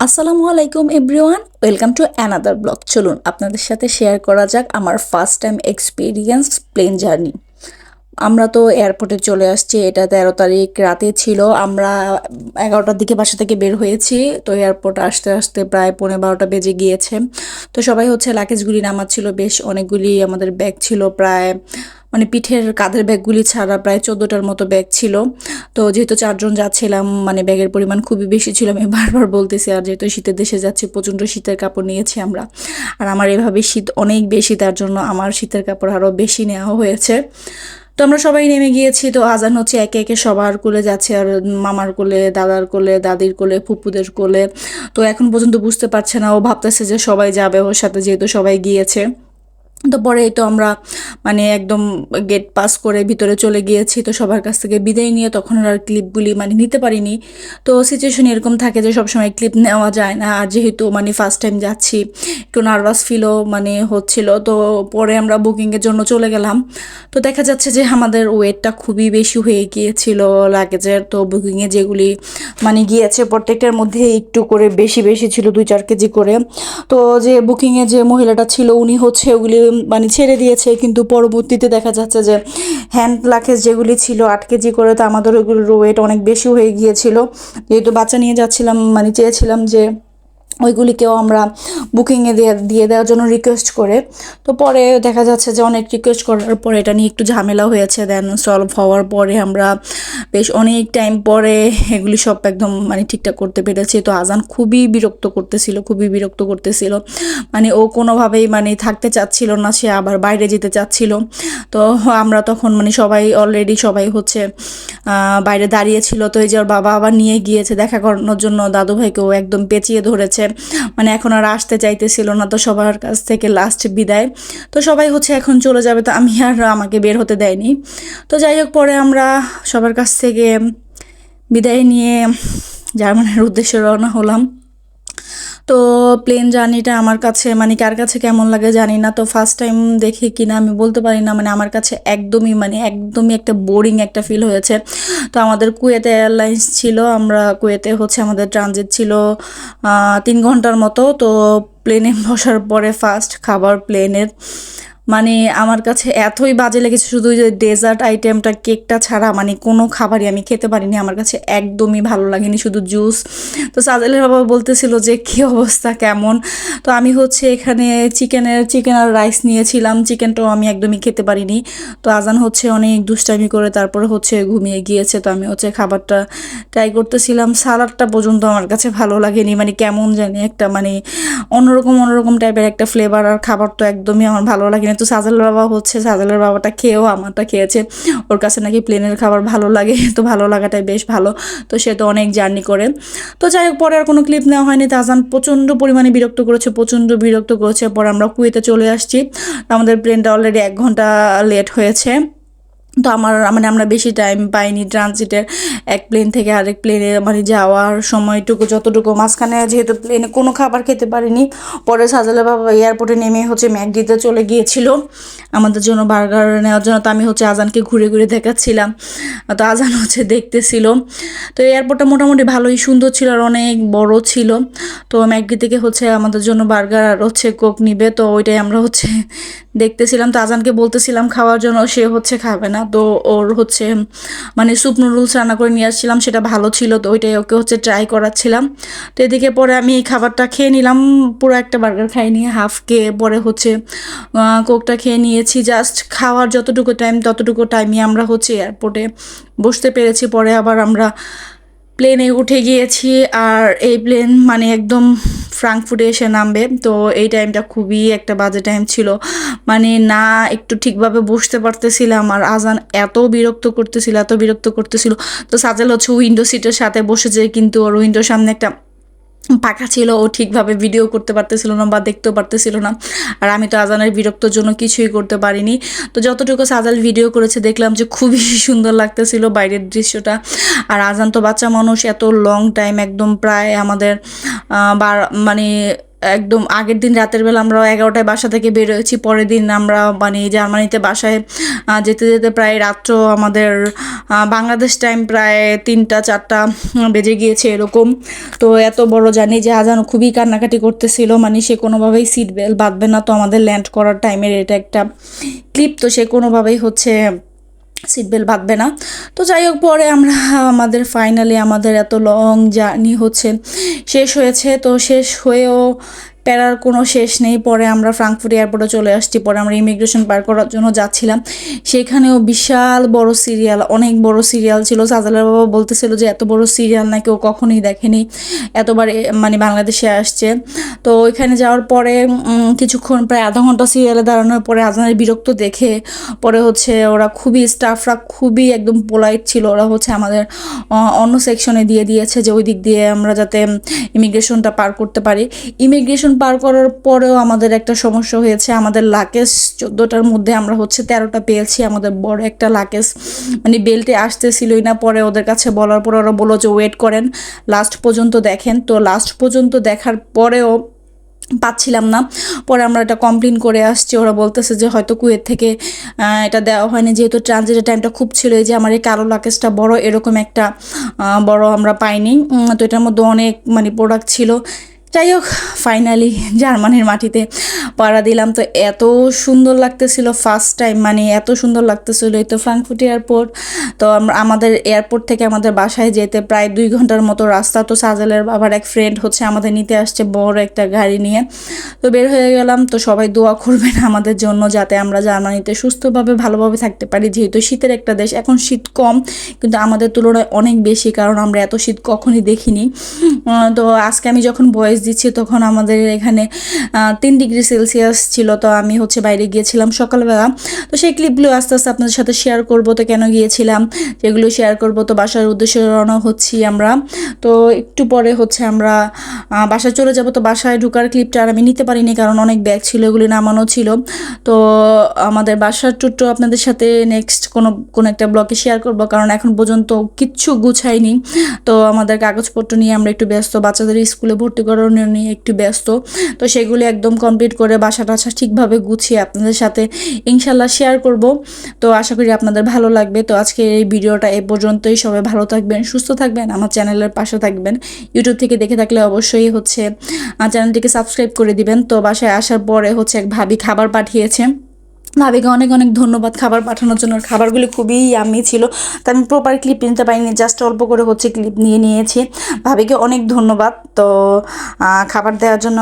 আসসালামু আলাইকুম everyone, welcome to another blog. চলুন আপনাদের সাথে শেয়ার করা যাক আমার first time experience plane journey আমরা তো এয়ারপোর্টে চলে আসছি, এটা তেরো তারিখ রাতে ছিল। আমরা এগারোটার দিকে বাসা থেকে বের হয়েছি, তো এয়ারপোর্ট আসতে আসতে প্রায় পৌনে বারোটা বেজে গিয়েছে। তো সবাই হচ্ছে লাগেজগুলি নামাচ্ছিল, বেশ অনেকগুলি আমাদের ব্যাগ ছিল, প্রায় মানে পিঠের কাঁধের ব্যাগগুলি ছাড়া প্রায় চোদ্দোটার মতো ব্যাগ ছিল। তো যেহেতু চারজন যাচ্ছিলাম মানে ব্যাগের পরিমাণ খুবই বেশি ছিল, আমি বারবার বলতেছি, আর যেহেতু শীতের দেশে যাচ্ছি, প্রচণ্ড শীতের কাপড় নিয়েছি আমরা। আর আমার এভাবে শীত অনেক বেশি, তার জন্য আমার শীতের কাপড় আরও বেশি নেওয়া হয়েছে। তো আমরা সবাই নেমে গিয়েছি, তো আজান হচ্ছে, একে একে সবার কোলে যাচ্ছে, আর মামার কোলে, দাদার কোলে, দাদির কোলে, ফুপুদের কোলে। তো এখন পর্যন্ত বুঝতে পারছে না, ও ভাবতেছে যে সবাই যাবে ওর সাথে, যেহেতু সবাই গিয়েছে। তো পরে তো আমরা মানে একদম গেট পাস করে ভিতরে চলে গিয়েছি, তো সবার কাছ থেকে বিদায় নিয়ে তখন আর ক্লিপগুলি মানে নিতে পারিনি। তো সিচুয়েশন এরকম থাকে যে সবসময় ক্লিপ নেওয়া যায় না, আর যেহেতু মানে ফার্স্ট টাইম যাচ্ছি, একটু নার্ভাস ফিলও মানে হচ্ছিল, তো পরে আমরা বুকিংয়ের জন্য চলে গেলাম। তো দেখা যাচ্ছে যে আমাদের ওয়েটটা খুবই বেশি হয়ে গিয়েছিল লাগেজের তো বুকিংয়ে যেগুলি মানে গিয়েছে প্রত্যেকটার মধ্যে একটু করে বেশি বেশি ছিল, দুই চার কেজি করে। তো যে বুকিংয়ে যে মহিলাটা ছিল, উনি হচ্ছে ওগুলি মানে ছেড়ে দিয়েছে, কিন্তু পরবর্তীতে দেখা যাচ্ছে যে হ্যান্ড লাখেজ যেগুলি ছিল, আট কেজি করে, তো আমাদের ওইগুলোর ওয়েট অনেক বেশি হয়ে গিয়েছিল। যেহেতু বাচ্চা নিয়ে যাচ্ছিলাম মানে চেয়েছিলাম যে ওইগুলিকেও আমরা বুকিংয়ে দিয়ে দিয়ে দেওয়ার জন্য রিকোয়েস্ট করে। তো পরে দেখা যাচ্ছে যে অনেক রিকোয়েস্ট করার পরে এটা নিয়ে একটু ঝামেলা হয়েছে। দেন সলভ হওয়ার পরে আমরা বেশ অনেক টাইম পরে এগুলি সব একদম মানে ঠিকঠাক করতে পেরেছি। তো আজান খুবই বিরক্ত করতেছিল, খুবই বিরক্ত করতেছিল। মানে ও কোনোভাবেই মানে থাকতে চাচ্ছিল না, সে আবার বাইরে যেতে চাচ্ছিল। তো আমরা তখন মানে সবাই অলরেডি সবাই হচ্ছে বাইরে দাঁড়িয়েছিল তো এই যে ওর বাবা আবার নিয়ে গিয়েছে দেখা করানোর জন্য। দাদু ভাইকেও একদম পেঁচিয়ে ধরেছে। মানে এখন আর আসতে চাইতেছিল না তো সবার কাছ থেকে লাস্ট বিদায়। তো সবাই হচ্ছে এখন চলে যাবে, তো আমি আর আমাকে বের হতে দেয়নি। তো যাই হোক, পরে আমরা সবার কাছ থেকে বিদায় নিয়ে জার্মানের উদ্দেশ্যে রওনা হলাম। তো প্লেন জার্নিটা আমার কাছে মানে কার কাছে কেমন লাগে জানি না, তো ফার্স্ট টাইম দেখি কিনা আমি বলতে পারি না মানে আমার কাছে একদমই মানে একদমই একটা বোরিং একটা ফিল হয়েছে। তো আমাদের কুয়েতে এয়ারলাইন্স ছিল, আমরা কুয়েতে হচ্ছে আমাদের ট্রানজিট ছিল তিন ঘণ্টার মতো, তো প্লেনে বসার পরে ফার্স্ট খাবার প্লেনের মানে আমার কাছে এতই বাজে লেগেছে শুধু যে ডেজার্ট আইটেমটা কেকটা ছাড়া মানে কোনো খাবারই আমি খেতে পারিনি। আমার কাছে একদমই ভালো লাগেনি, শুধু জুস তো সাজেলের বাবা বলতেছিল যে, কী অবস্থা, কেমন? তো আমি হচ্ছে এখানে চিকেনের চিকেন আর রাইস নিয়েছিলাম। চিকেনটাও আমি একদমই খেতে পারিনি। তো আজান হচ্ছে অনেক দুষ্টামি করে তারপরে হচ্ছে ঘুমিয়ে গিয়েছে। তো আমি হচ্ছে খাবারটা ট্রাই করতেছিলাম। সালাডটা পর্যন্ত আমার কাছে ভালো লাগেনি। মানে কেমন জানি একটা মানে অন্যরকম অন্যরকম টাইপের একটা ফ্লেভার আর খাবার তো একদমই আমার ভালো লাগেনি। তো সাজালের বাবা হচ্ছে, সাজালের বাবাটা খেয়েও আমারটা খেয়েছে। ওর কাছে নাকি প্লেনের খাবার ভালো লাগে, তো ভালো লাগাটাই বেশ ভালো। তো সে তো অনেক জার্নি করে। তো যাই হোক, পরে আর কোনো ক্লিপ নেওয়া হয়নি। তাজান প্রচণ্ড পরিমাণে বিরক্ত করেছে, প্রচণ্ড বিরক্ত করেছে। পরে আমরা কুয়েতে চলে আসছি। আমাদের প্লেনটা অলরেডি এক ঘণ্টা লেট হয়েছে। তো আমার মানে আমরা বেশি টাইম পাইনি ট্রানজিটের এক প্লেন থেকে আরেক প্লেনে মানে যাওয়ার সময়টুকু, যতটুকু। মাঝখানে যেহেতু প্লেনে কোনো খাবার খেতে পারিনি, পরে সাজালে বাবা এয়ারপোর্টে নেমে হচ্ছে ম্যাকডিতে চলে গিয়েছিল। আমাদের জন্য বার্গার নেওয়ার জন্য তো আমি হচ্ছে আজানকে ঘুরে ঘুরে দেখাচ্ছিলাম। তো আজান হচ্ছে দেখতেছিল। তো এয়ারপোর্টটা মোটামুটি ভালোই সুন্দর ছিল আর অনেক বড় ছিল। তো ম্যাকডি থেকে হচ্ছে আমাদের জন্য বার্গার আর হচ্ছে কোক নিবে। তো ওইটাই আমরা হচ্ছে দেখতেছিলাম তো আজানকে বলতেছিলাম খাওয়ার জন্য, সে হচ্ছে খাবে না। তো ওর হচ্ছে মানে স্যুপ নুডলস রান্না করে নিয়ে আসছিলাম, সেটা ভালো ছিল তো ওইটাই ওকে হচ্ছে ট্রাই করাচ্ছিলাম। তো এদিকে পরে আমি এই খাবারটা খেয়ে নিলাম, পুরো একটা বার্গার খাই নিয়ে হাফ খেয়ে পরে হচ্ছে কোকটা খেয়ে নিয়েছি। জাস্ট খাওয়ার যতটুকু টাইম ততটুকু টাইমই আমরা হচ্ছে এয়ারপোর্টে বসতে পেরেছি। পরে আবার আমরা প্লেনে উঠে গিয়েছি আর এই প্লেন মানে একদম ফ্রাঙ্কফুটে এসে নামবে। তো এই টাইমটা খুবই একটা বাজে টাইম ছিল। মানে না একটু ঠিকভাবে বসতে পারতেছিলাম আর আজান এত বিরক্ত করতেছিল, এত বিরক্ত করতেছিল। তো সাজেল হচ্ছে উইন্ডো সিটের সাথে বসেছে, কিন্তু ওর উইন্ডোর সামনে একটা পাখা ছিল, ও ঠিকভাবে ভিডিও করতে পারতেছিল না বা দেখতেও পারতেছিল না। আর আমি তো আজানের বিরক্তর জন্য কিছুই করতে পারিনি। তো যতটুকু সাজাল ভিডিও করেছে, দেখলাম যে খুবই সুন্দর লাগতেছিল বাইরের দৃশ্যটা। আর আজান তো বাচ্চা মানুষ, এত লং টাইম একদম প্রায় আমাদের মানে একদম আগের দিন রাতের বেলা আমরা এগারোটায় বাসা থেকে বের হয়েছি, পরের দিন আমরা মানে জার্মানিতে বাসায় যেতে যেতে প্রায় রাত্র আমাদের বাংলাদেশ টাইম প্রায় তিনটা, চারটা বেজে গিয়েছে এরকম। তো এত বড় জানি যে আজান খুবই কান্নাকাটি করতেছিল মানে সে কোনোভাবেই সিট বেল্ট বাঁধবে না। তো আমাদের ল্যান্ড করার টাইমের এটা একটা ক্লিপ তো সে কোনোভাবেই হচ্ছে সিট বেল্ট বাঁধবে না। তো যাই হোক পরে আমরা আমাদের ফাইনালি আমাদের এত লং জার্নি হচ্ছে, শেষ হয়েছে। তো শেষ হয়েও প্যারার কোনো শেষ নেই। পরে আমরা ফ্রাঙ্কফুট এয়ারপোর্টে চলে আসছি। পরে আমরা ইমিগ্রেশন পার করার জন্য যাচ্ছিলাম। সেখানেও বিশাল বড় সিরিয়াল, অনেক বড় সিরিয়াল ছিল। সাজালের বাবা বলতেছিল যে, এত বড় সিরিয়াল নাকি ও কখনোই দেখেনি। এতবার মানে বাংলাদেশে আসছে। তো ওইখানে যাওয়ার পরে কিছুক্ষণ, প্রায় আধা ঘণ্টা সিরিয়ালে দাঁড়ানোর পরে আজানের বিরক্ত দেখে, পরে হচ্ছে ওরা খুবই, স্টাফরা খুবই একদম পোলাইট ছিল। ওরা হচ্ছে আমাদের অন্য সেকশনে দিয়ে দিয়েছে যে, ওই দিক দিয়ে আমরা যাতে ইমিগ্রেশনটা পার করতে পারি। ইমিগ্রেশন পার করার পরেও আমাদের একটা সমস্যা হয়েছে। আমাদের লাকেজ চোদ্দোটার মধ্যে আমরা হচ্ছে তেরোটা পেয়েছি। আমাদের বড় একটা লাকেজ মানে বেল্টে আসতেছিলই না। পরে ওদের কাছে বলার পরে ওরা বলল যে ওয়েট করেন লাস্ট পর্যন্ত দেখেন। তো লাস্ট পর্যন্ত দেখার পরেও পাচ্ছিলাম না। পরে আমরা এটা কমপ্লেন করে আসছি। ওরা বলতেছে যে, হয়তো কুয়েত থেকে এটা দেওয়া হয়নি। যেহেতু ট্রানজিটের টাইমটা খুব ছিল, এই যে আমার এই কালো লাকেজটা বড়, এরকম একটা বড় আমরা পাইনি। তো এটার মধ্যে অনেক মানে প্রোডাক্ট ছিল। যাই হোক ফাইনালি জার্মানির মাটিতে পাড়া দিলাম। তো এত সুন্দর লাগতেছিল ফার্স্ট টাইম মানে এত সুন্দর লাগতেছিল এই তো ফ্রাঙ্কফুট এয়ারপোর্ট তো আমাদের এয়ারপোর্ট থেকে আমাদের বাসায় যেতে প্রায় দুই ঘণ্টার মতো রাস্তা। তো সাজেলের বাবার এক ফ্রেন্ড হচ্ছে আমাদের নিতে আসছে বড় একটা গাড়ি নিয়ে। তো বের হয়ে গেলাম। তো সবাই দোয়া করবেন আমাদের জন্য যাতে আমরা জার্মানিতে সুস্থভাবে, ভালোভাবে থাকতে পারি। যেহেতু শীতের একটা দেশ, এখন শীত কম, কিন্তু আমাদের তুলনায় অনেক বেশি, কারণ আমরা এত শীত কখনই দেখিনি। তো আজকে আমি যখন বয়স দিচ্ছি, তখন আমাদের এখানে তিন ডিগ্রি সেলসিয়াস ছিল, তো আমি হচ্ছে বাইরে গিয়েছিলাম সকালবেলা। তো সেই ক্লিপগুলো আস্তে আস্তে আপনাদের সাথে শেয়ার করব, তো কেন গিয়েছিলাম যেগুলো শেয়ার করব, তো বাসার উদ্দেশ্যে রওনা হচ্ছি আমরা। তো একটু পরে হচ্ছে আমরা বাসায় চলে যাব, তো বাসায় ঢোকার ক্লিপটা আর আমি নিতে পারিনি, কারণ অনেক ব্যাগ ছিল, এগুলি নামানো ছিল। তো আমাদের বাসার টুটো আপনাদের সাথে নেক্সট কোনো কোনো একটা ব্লগে শেয়ার করব, কারণ এখন পর্যন্ত কিচ্ছু গুছাইনি। তো আমাদের কাগজপত্র নিয়ে আমরা একটু ব্যস্ত, বাচ্চাদের স্কুলে ভর্তি করানো নিয়ে একটু ব্যস্ত। তো সেগুলি একদম কমপ্লিট করে বাসা টাসা ঠিকভাবে গুছিয়ে আপনাদের সাথে ইনশাল্লাহ শেয়ার করব। তো আশা করি আপনাদের ভালো লাগবে। তো আজকে এই ভিডিওটা এ পর্যন্তই। সবাই ভালো থাকবেন, সুস্থ থাকবেন, আমার চ্যানেলের পাশে থাকবেন। ইউটিউব থেকে দেখে থাকলে অবশ্যই হচ্ছে চ্যানেলটিকে সাবস্ক্রাইব করে দিবেন। তো বাসায় আসার পরে হচ্ছে এক ভাবি খাবার পাঠিয়েছে। ভাবিকে অনেক অনেক ধন্যবাদ খাবার পাঠানোর জন্য। খাবারগুলি খুবই আমি ছিল। তো আমি প্রপার ক্লিপ নিতে পারিনি জাস্ট অল্প করে হচ্ছে ক্লিপ নিয়ে নিয়েছি। ভাবিকে অনেক ধন্যবাদ। তো খাবার দেওয়ার জন্য